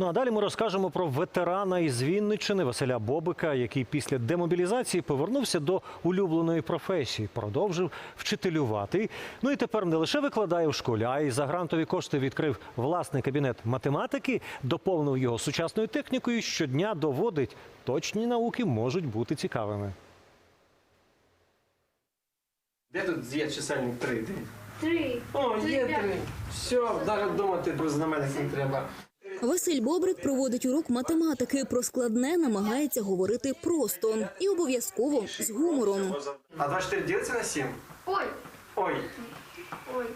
Ну а далі ми розкажемо про ветерана із Вінниччини Василя Бобика, який після демобілізації повернувся до улюбленої професії, продовжив вчителювати. Ну і тепер не лише викладає в школі, а й за грантові кошти відкрив власний кабінет математики, доповнив його сучасною технікою. Щодня доводить, точні науки можуть бути цікавими. Де тут є чисельник 3? Три. О, є. 3. Все, навіть думати про знаменник не треба. Василь Бобрик проводить урок математики. Про складне намагається говорити просто і обов'язково з гумором. А 24 ділиться на 7? Ой, Ой. ой.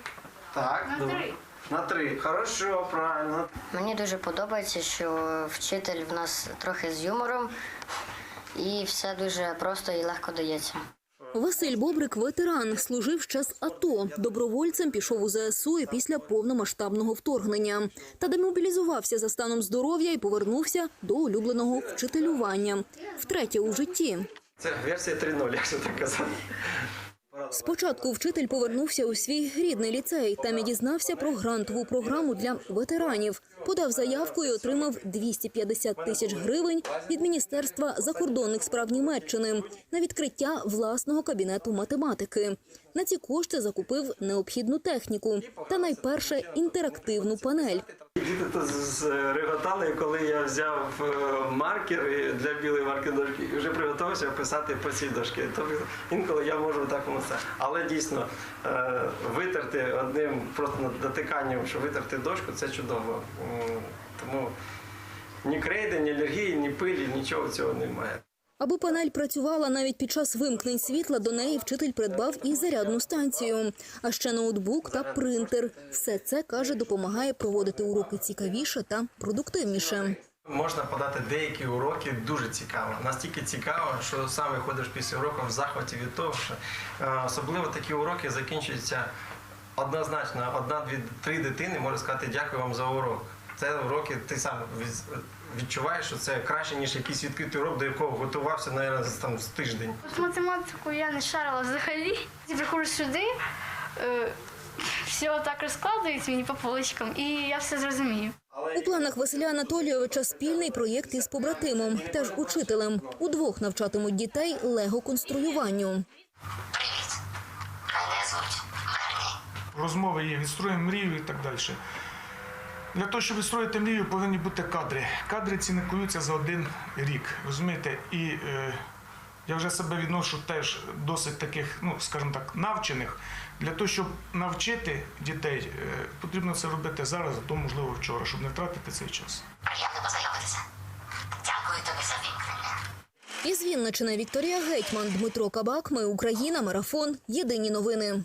Так. На добре. три. На 3. Хорошо, правильно. Мені дуже подобається, що вчитель в нас трохи з юмором, і все дуже просто і легко дається. Василь Бобрик ветеран, служив з АТО. Добровольцем пішов у ЗСУ і після повномасштабного вторгнення. Та демобілізувався за станом здоров'я і повернувся до улюбленого вчителювання. Втретє у житті. Це версія 3.0, якщо так казати. Спочатку вчитель повернувся у свій рідний ліцей. Там і дізнався про грантову програму для ветеранів. Подав заявку і отримав 250 тисяч гривень від Міністерства закордонних справ Німеччини на відкриття власного кабінету математики. На ці кошти закупив необхідну техніку та найперше інтерактивну панель. Діти то реготали, коли я взяв е, маркер для білої марки дошки і вже приготувався писати по цій дошці. Тобто інколи я можу так це. Але дійсно е, витерти одним просто дотиканням, що витерти дошку, це чудово. Тому ні крейди, ні алергії, ні пилі, нічого цього немає. Аби панель працювала навіть під час вимкнень світла, до неї вчитель придбав і зарядну станцію, а ще ноутбук та принтер. Все це каже, допомагає проводити уроки цікавіше та продуктивніше. Можна подати деякі уроки дуже цікаво. Настільки цікаво, що сам виходиш після уроку в захваті від того, що е, особливо такі уроки закінчуються однозначно. Одна-дві три дитини може сказати дякую вам за урок. Це уроки, ти сам відчуваєш, що це краще, ніж якийсь відкритий урок, до якого готувався, навіть, там з тиждень. От математику я не шарила взагалі. Я приходжу сюди, е, все отак розкладують мені по поличкам, і я все зрозумію. У планах Василя Анатолійовича спільний проєкт із побратимом, теж учителем. Удвох навчатимуть дітей лего-конструюванню. Привіт. Мене розмови є, відстроїмо мрію і так далі. Для того, щоб відстроїти мрію, повинні бути кадри. Кадри ці не за один рік, розумієте? І е, я вже себе відношу теж досить таких, ну скажімо так, навчених. Для того, щоб навчити дітей, е, потрібно це робити зараз, а то можливо вчора, щоб не втратити цей час. А я не познайомитися. Дякую тобі за вімкнення. Із Вінничини Вікторія Гетьман, Дмитро Кабак. Ми Україна. Марафон. Єдині новини.